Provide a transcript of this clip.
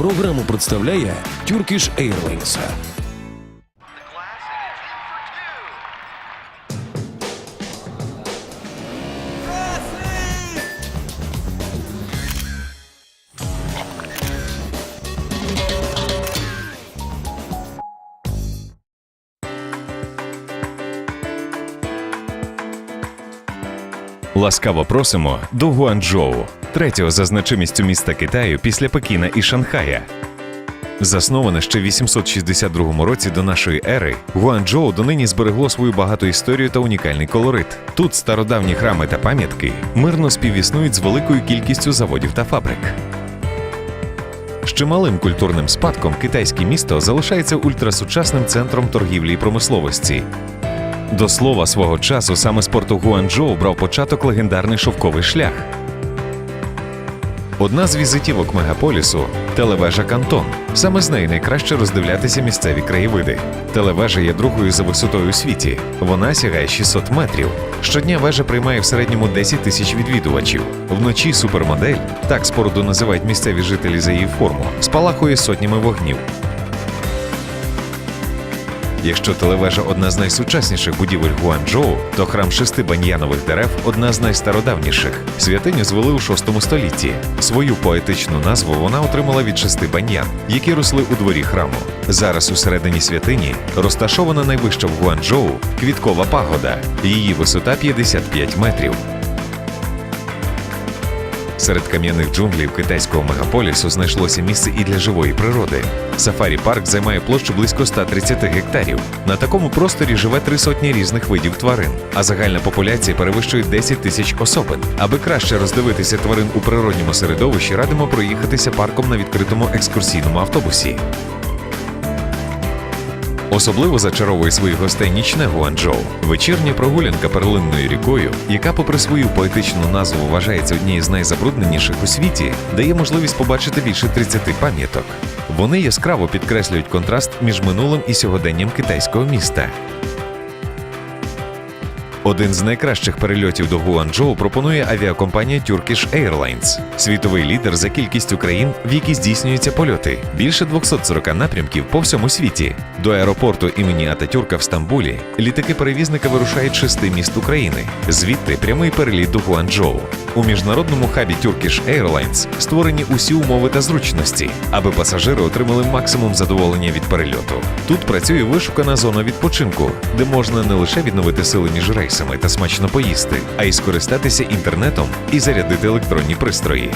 Програму представляє Turkish Airlines. Ласкаво просимо до Гуанчжоу, третього за значимістю міста Китаю після Пекіна і Шанхая. Засноване ще в 862 році до нашої ери, Гуанчжоу донині зберегло свою багату історію та унікальний колорит. Тут стародавні храми та пам'ятки мирно співіснують з великою кількістю заводів та фабрик. З чималим культурним спадком китайське місто залишається ультрасучасним центром торгівлі і промисловості. До слова, свого часу саме з порту Гуанчжоу брав початок легендарний шовковий шлях. Одна з візитівок мегаполісу телевежа Кантон. Саме з неї найкраще роздивлятися місцеві краєвиди. Телевежа є другою за висотою у світі. Вона сягає 600 метрів. Щодня вежа приймає в середньому 10 тисяч відвідувачів. Вночі супермодель, так споруду називають місцеві жителі за її форму, спалахує сотнями вогнів. Якщо телевежа одна з найсучасніших будівель Гуанчжоу, то храм шести баньянових дерев одна з найстародавніших. Святиню звели у VI столітті. Свою поетичну назву вона отримала від шести баньян, які росли у дворі храму. Зараз у середині святині розташована найвища в Гуанчжоу квіткова пагода. Її висота 55 метрів. Серед кам'яних джунглів китайського мегаполісу знайшлося місце і для живої природи. Сафарі парк займає площу близько 130 гектарів. На такому просторі живе три сотні різних видів тварин, а загальна популяція перевищує 10 тисяч особин. Аби краще роздивитися тварин у природньому середовищі, радимо проїхатися парком на відкритому екскурсійному автобусі. Особливо зачаровує своїх гостей нічне Гуанчжоу. Вечірня прогулянка перлинною рікою, яка, попри свою поетичну назву, вважається однією з найзабрудненіших у світі, дає можливість побачити більше 30 пам'яток. Вони яскраво підкреслюють контраст між минулим і сьогоденням китайського міста. Один з найкращих перельотів до Гуанчжоу пропонує авіакомпанія Turkish Airlines, світовий лідер за кількістю країн, в які здійснюються польоти. Більше 240 напрямків по всьому світі. До аеропорту імені Ататюрка в Стамбулі літаки перевізника вирушають шести міст України. Звідти прямий переліт до Гуанчжоу. У міжнародному хабі Turkish Airlines створені усі умови та зручності, аби пасажири отримали максимум задоволення від перельоту. Тут працює вишукана зона відпочинку, де можна не лише відновити сили між рейсами та смачно поїсти, а й скористатися інтернетом і зарядити електронні пристрої.